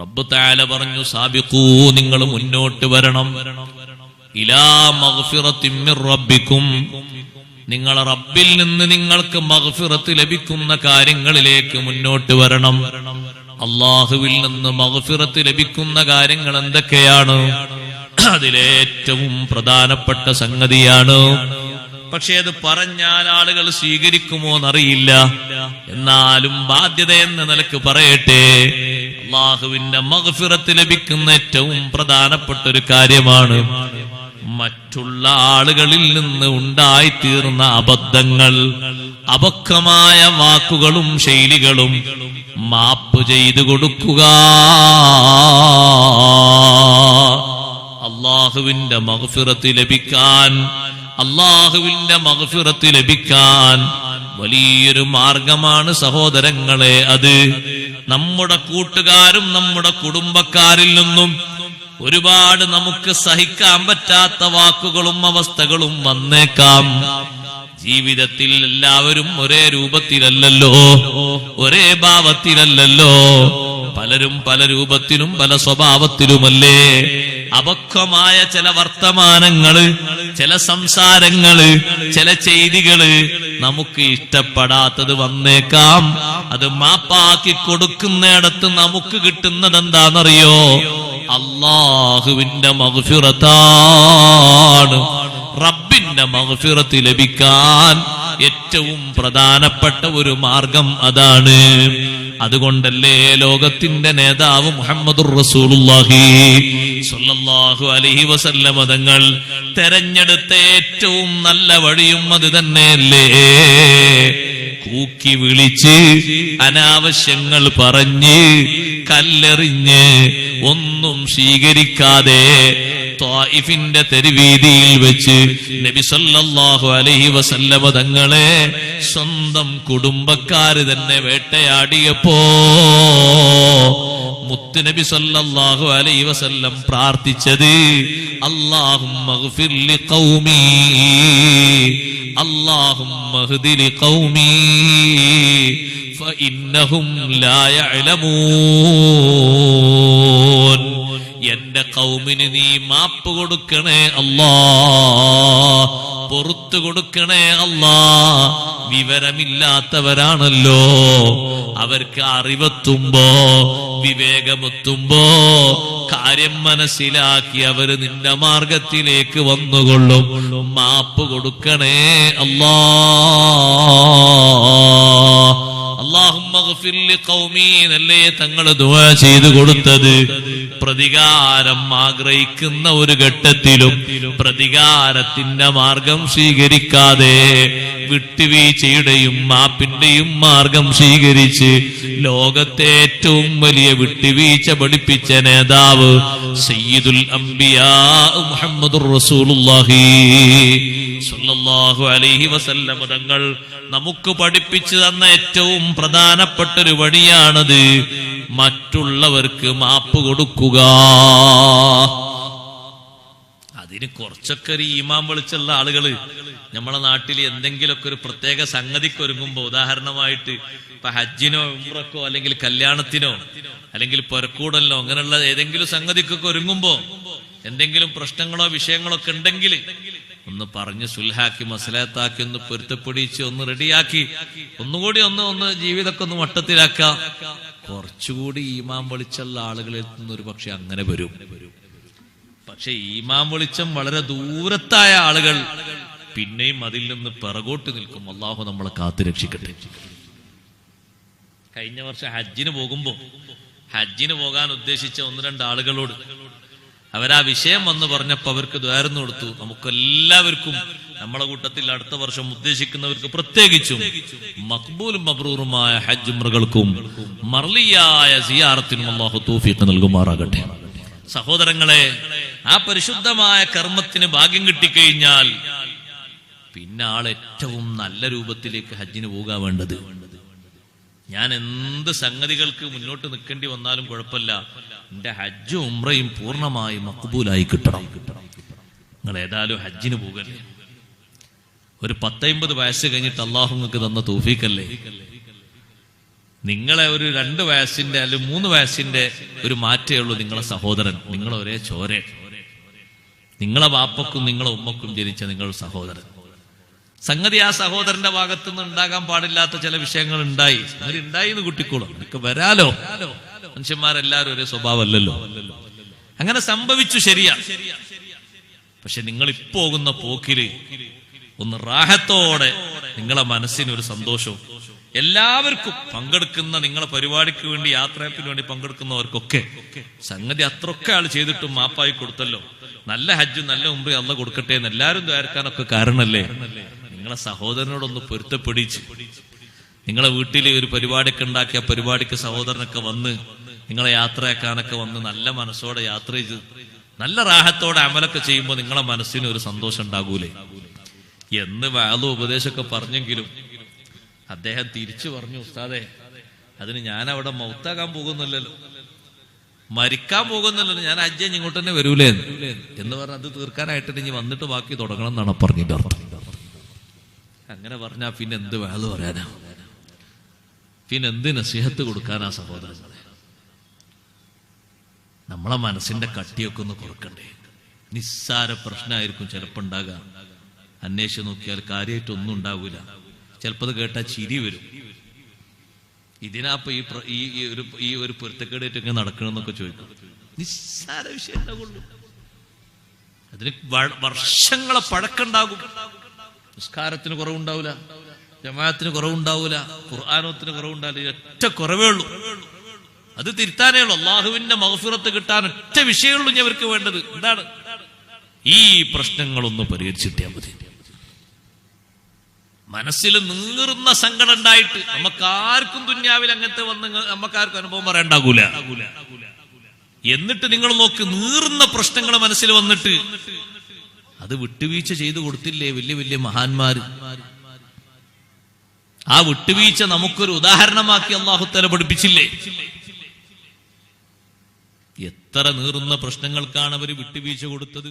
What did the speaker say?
റബ്ബ് തആല പറഞ്ഞു സാബിക്കൂ നിങ്ങൾ മുന്നോട്ട് വരണം. ഇലാ റബ്ബിക്കും. നിങ്ങളെ റബ്ബിൽ നിന്ന് നിങ്ങൾക്ക് മഹഫിറത്ത് ലഭിക്കുന്ന കാര്യങ്ങളിലേക്ക് മുന്നോട്ട് വരണം. അള്ളാഹുവിൽ നിന്ന് മഹഫിറത്ത് ലഭിക്കുന്ന കാര്യങ്ങൾ എന്തൊക്കെയാണ്? അതിലേറ്റവും പ്രധാനപ്പെട്ട സംഗതിയാണ്. പക്ഷെ അത് പറഞ്ഞാൽ ആളുകൾ സ്വീകരിക്കുമോ എന്നറിയില്ല. എന്നാലും ബാധ്യത എന്ന നിലയ്ക്ക് പറയട്ടെ. അള്ളാഹുവിന്റെ മഹഫിറത്ത് ലഭിക്കുന്ന ഏറ്റവും പ്രധാനപ്പെട്ട ഒരു കാര്യമാണ് മറ്റുള്ള ആളുകളിൽ നിന്ന് ഉണ്ടായിത്തീർന്ന അബദ്ധങ്ങൾ അപക്വമായ വാക്കുകളും ശൈലികളും മാപ്പ് ചെയ്തു കൊടുക്കുക. അള്ളാഹുവിന്റെ മഹഫിറത്ത് ലഭിക്കാൻ അള്ളാഹുവിന്റെ മഹഫിറത്ത് ലഭിക്കാൻ വലിയൊരു മാർഗമാണ് സഹോദരങ്ങളെ അത്. നമ്മുടെ കൂട്ടുകാരും നമ്മുടെ കുടുംബക്കാരിൽ നിന്നും ഒരുപാട് നമുക്ക് സഹിക്കാൻ പറ്റാത്ത വാക്കുകളും അവസ്ഥകളും വന്നേക്കാം. ജീവിതത്തിൽ എല്ലാവരും ഒരേ രൂപത്തിലല്ലല്ലോ ഒരേ ഭാവത്തിലല്ലല്ലോ. പലരും പല രൂപത്തിലും പല സ്വഭാവത്തിലുമല്ലേ? അപക്വമായ ചില വർത്തമാനങ്ങൾ ചില സംസാരങ്ങൾ ചില ചെയ്തികൾ നമുക്ക് ഇഷ്ടപ്പെടാത്തത് വന്നേക്കാം. അത് മാപ്പാക്കി കൊടുക്കുന്നിടത്ത് നമുക്ക് കിട്ടുന്നത് എന്താണെന്നറിയോ? അള്ളാഹുവിന്റെ മഹഫിറത്താണ് റബ്ബിന്റെ മഹഫിറത്ത് ലഭിക്കാൻ ഏറ്റവും പ്രധാനപ്പെട്ട ഒരു മാർഗം അതാണ്. അതുകൊണ്ടല്ലേ ലോകത്തിന്റെ നേതാവ് മുഹമ്മദ് അലൈഹി വസല്ലമ തങ്ങൾ തെരഞ്ഞെടുത്ത ഏറ്റവും നല്ല വഴിയും അത് തന്നെയല്ലേ? കൂക്കി വിളിച്ച് അനാവശ്യങ്ങൾ പറഞ്ഞ് കല്ലെറിഞ്ഞ് ഒന്നും സ്വീകരിക്കാതെ ത്വായിഫിന്റെ തെരുവീതിയിൽ വെച്ച് നബി സല്ലല്ലാഹു അലൈഹി വസല്ലമ തങ്ങളെ സ്വന്തം കുടുംബക്കാര് തന്നെ വേട്ടയാടിയപ്പോ മുത്തുനബി സല്ലല്ലാഹു അലൈഹി വസല്ലം പ്രാർത്ഥിച്ചത് അല്ലാഹുമ്മ ഖൗമി ലിഖൗമി അല്ലാഹുമ്മ ഹ്ദി ലിഖൗമി ഫഇന്നഹും ലാ യഅലമൂൻ. എന്റെ കൗമിന് നീ മാപ്പ് കൊടുക്കണേ അല്ലാ. പൊറത്തു കൊടുക്കണേ അല്ലാ. വിവരമില്ലാത്തവരാണല്ലോ. അവർക്ക് അറിവെത്തുമ്പോ വിവേകമെത്തുമ്പോ കാര്യം മനസ്സിലാക്കി അവർ നിന്റെ മാർഗത്തിലേക്ക് വന്നുകൊള്ളും. മാപ്പ് കൊടുക്കണേ അല്ലാ. അള്ളാഹുമ്മല്ലേ തങ്ങൾ ചെയ്തു കൊടുത്തത്? പ്രതികാരം ആഗ്രഹിക്കുന്ന ഒരു ഘട്ടത്തിലും പ്രതികാരത്തിന്റെ മാർഗം സ്വീകരിക്കാതെ വിട്ടുവീഴ്ചയുടെയും മാപ്പിന്റെയും മാർഗം സ്വീകരിച്ച് ലോകത്തെ ഏറ്റവും വലിയ വിട്ടുവീഴ്ച പഠിപ്പിച്ച നേതാവ് സയ്യിദുൽ അംബിയാ അലഹി റസൂലുള്ളാഹി. സ്വല്ലല്ലാഹു അലൈഹി വസല്ലം തങ്ങൾ നമുക്ക് പഠിപ്പിച്ചു തന്ന ഏറ്റവും പ്രധാനപ്പെട്ട ഒരു വഴിയാണത് മറ്റുള്ളവർക്ക് മാപ്പ് കൊടുക്കുക. അതിന് കുറച്ചൊക്കെ ഒരു ഈമാൻ വിളിച്ചുള്ള ആളുകൾ നമ്മളെ നാട്ടിൽ എന്തെങ്കിലുമൊക്കെ ഒരു പ്രത്യേക സംഗതിക്ക് ഒരുങ്ങുമ്പോ ഉദാഹരണമായിട്ട് ഇപ്പൊ ഹജ്ജിനോ ഉംറക്കോ അല്ലെങ്കിൽ കല്യാണത്തിനോ അല്ലെങ്കിൽ പൊരക്കൂടലിനോ അങ്ങനെയുള്ള ഏതെങ്കിലും സംഗതിക്കൊക്കെ ഒരുങ്ങുമ്പോ എന്തെങ്കിലും പ്രശ്നങ്ങളോ വിഷയങ്ങളോ ഒക്കെ ഉണ്ടെങ്കിൽ ഒന്ന് പറഞ്ഞ് സുൽഹാക്കി മസലത്താക്കി ഒന്ന് പൊരുത്തപ്പൊടിച്ച് ഒന്ന് റെഡിയാക്കി. ഒന്നുകൂടി ഒന്ന് ഒന്ന് ജീവിതമൊക്കെ ഒന്ന് വട്ടത്തിലാക്കാം. കുറച്ചുകൂടി ഈമാം വിളിച്ചുള്ള ആളുകളിൽ നിന്ന് ഒരു പക്ഷെ അങ്ങനെ വരും. പക്ഷെ ഈമാം വെളിച്ചം വളരെ ദൂരത്തായ ആളുകൾ പിന്നെയും അതിൽ നിന്ന് പിറകോട്ട് നിൽക്കും. അള്ളാഹു നമ്മളെ കാത്തു രക്ഷിക്കട്ടെ. കഴിഞ്ഞ വർഷം ഹജ്ജിന് പോകുമ്പോ ഹജ്ജിന് പോകാൻ ഉദ്ദേശിച്ച ഒന്ന് രണ്ട് ആളുകളോട് അവരാ വിഷയം വന്ന് പറഞ്ഞപ്പോ അവർക്ക് ദ്വാരം കൊടുത്തു. നമുക്കെല്ലാവർക്കും നമ്മളെ കൂട്ടത്തിൽ അടുത്ത വർഷം ഉദ്ദേശിക്കുന്നവർക്ക് പ്രത്യേകിച്ചും മക്ബൂലും മബ്രൂറുമായ ഹജ്ജ് ഉംറകൾക്കും മർലിയായ സിയാറത്തിനും അള്ളാഹു തൗഫീഖ് നൽകുമാറാകട്ടെ. സഹോദരങ്ങളെ ആ പരിശുദ്ധമായ കർമ്മത്തിന് ഭാഗ്യം കിട്ടിക്കഴിഞ്ഞാൽ പിന്നെ ആൾ ഏറ്റവും നല്ല രൂപത്തിലേക്ക് ഹജ്ജിന് പോകാൻ വേണ്ടത്. ഞാൻ എന്ത് സംഗതികൾക്ക് മുന്നോട്ട് നിൽക്കേണ്ടി വന്നാലും കുഴപ്പമില്ല. എന്റെ ഹജ്ജും ഉമ്രയും പൂർണമായി മക്ബൂലായി കിട്ടണം. നിങ്ങൾ ഏതായാലും ഹജ്ജിന് പോകല്ലേ? ഒരു പത്തൈമ്പത് വയസ്സ് കഴിഞ്ഞിട്ട് അള്ളാഹു നിങ്ങൾക്ക് തന്ന തോഫീക്കല്ലേ നിങ്ങളെ ഒരു രണ്ട് വയസ്സിന്റെ അല്ലെങ്കിൽ മൂന്ന് വയസ്സിന്റെ ഒരു മാറ്റേ ഉള്ളൂ നിങ്ങളെ സഹോദരൻ. നിങ്ങൾ ഒരേ ചോരെ. നിങ്ങളെ വാപ്പക്കും നിങ്ങളെ ഉമ്മക്കും ജനിച്ച നിങ്ങൾ സഹോദരൻ. സംഗതി ആ സഹോദരന്റെ ഭാഗത്തു നിന്ന് ഉണ്ടാകാൻ പാടില്ലാത്ത ചില വിഷയങ്ങൾ ഉണ്ടായി അവരുണ്ടായി എന്ന് കുട്ടിക്കോളും. നിനക്ക് വരാലോ? മനുഷ്യന്മാരെല്ലാരും ഒരേ സ്വഭാവമല്ലല്ലോ. അങ്ങനെ സംഭവിച്ചു ശരിയാ. പക്ഷെ നിങ്ങൾ ഇപ്പോകുന്ന പോക്കിൽ ഒന്ന് റാഹത്തോടെ നിങ്ങളെ മനസ്സിന് ഒരു സന്തോഷവും എല്ലാവർക്കും പങ്കെടുക്കുന്ന നിങ്ങളെ പരിപാടിക്ക് വേണ്ടി യാത്രയപ്പിന് വേണ്ടി പങ്കെടുക്കുന്നവർക്കൊക്കെ സംഗതി അത്രയൊക്കെ ആൾ ചെയ്തിട്ടും മാപ്പായി കൊടുത്തല്ലോ. നല്ല ഹജ്ജും നല്ല മുമ്പ് അല്ല കൊടുക്കട്ടെ എന്ന് എല്ലാവരും ദ്വാരക്കാനൊക്കെ കാരണല്ലേ? നിങ്ങളെ സഹോദരനോടൊന്ന് പൊരുത്തപ്പെടിച്ച്. നിങ്ങളെ വീട്ടിൽ ഒരു പരിപാടിയൊക്കെ ഉണ്ടാക്കിയ പരിപാടിക്ക് സഹോദരനൊക്കെ വന്ന് നിങ്ങളെ യാത്രയാക്കാനൊക്കെ വന്ന് നല്ല മനസ്സോടെ യാത്ര ചെയ്ത് നല്ല റാഹത്തോടെ അമലൊക്കെ ചെയ്യുമ്പോൾ നിങ്ങളെ മനസ്സിന് ഒരു സന്തോഷം ഉണ്ടാകൂലേ? എന്ന് വാദ ഉപദേശമൊക്കെ പറഞ്ഞെങ്കിലും അദ്ദേഹം തിരിച്ചു പറഞ്ഞു ഉസ്താദേ അതിന് ഞാൻ അവിടെ മൗത്താകാൻ പോകുന്നില്ലല്ലോ. മരിക്കാൻ പോകുന്നില്ലല്ലോ. ഞാൻ അജ്ജൻ ഇങ്ങോട്ട് തന്നെ വരൂലേ എന്ന് പറഞ്ഞ് അത് തീർക്കാനായിട്ട് ഇനി വന്നിട്ട് ബാക്കി തുടങ്ങണം എന്നാണ് പറഞ്ഞിട്ട് അർത്ഥം. അങ്ങനെ പറഞ്ഞാ പിന്നെ എന്ത് വേൾ പറയാനാ? പിന്നെ എന്ത് നസീഹത്ത് കൊടുക്കാനാ സഹോദരങ്ങളെ നമ്മളെ മനസ്സിന്റെ കട്ടിയൊക്കെ ഒന്ന് കുറക്കണ്ടേ? നിസ്സാര പ്രശ്നമായിരിക്കും ചിലപ്പോ ഉണ്ടാകുക അന്വേഷിച്ച് നോക്കിയാൽ കാര്യമായിട്ടൊന്നും ഉണ്ടാവില്ല ചിലപ്പോൾ അത് കേട്ടാൽ ചിരി വരും. ഇതിനാപ്പൊ ഈ ഈ ഒരു ഈ ഒരു പൊരുത്തക്കേടായിട്ട് ഇങ്ങനെ നടക്കണമെന്നൊക്കെ ചോദിക്കും. നിസ്സാര വിഷയം അതിന് വർഷങ്ങളെ പഴക്കുണ്ടാകും നിസ്കാരത്തിന് കുറവുണ്ടാവില്ല ജമാഅത്തിന് കുറവുണ്ടാവില്ല ഖുർആാനത്തിന് കുറവുണ്ടാവില്ല. ഒറ്റ കുറവേ ഉള്ളൂ. അത് തിരുത്താനേ ഉള്ളൂ. അള്ളാഹുവിന്റെ മഹഫിറത്ത് കിട്ടാൻ ഒറ്റ വിഷയമുള്ളൂ ഞാൻ അവർക്ക് വേണ്ടത്. എന്താണ്? ഈ പ്രശ്നങ്ങളൊന്ന് പരിഹരിച്ചിട്ടാ മതി. മനസ്സിൽ നീറുന്ന സങ്കടം ഉണ്ടായിട്ട് നമുക്കാർക്കും ദുന്യാവിൽ അങ്ങനത്തെ വന്ന് നമുക്കാർക്കും അനുഭവം പറയണ്ടാകൂല. എന്നിട്ട് നിങ്ങൾ നോക്ക് നീറുന്ന പ്രശ്നങ്ങൾ മനസ്സിൽ വന്നിട്ട് അത് വിട്ടുവീഴ്ച ചെയ്തു കൊടുത്തില്ലേ വലിയ വലിയ മഹാന്മാര്? ആ വിട്ടുവീഴ്ച നമുക്കൊരു ഉദാഹരണമാക്കി അള്ളാഹുത്തല പഠിപ്പിച്ചില്ലേ? എത്ര നീറുന്ന പ്രശ്നങ്ങൾക്കാണ് അവർ വിട്ടുവീഴ്ച കൊടുത്തത്?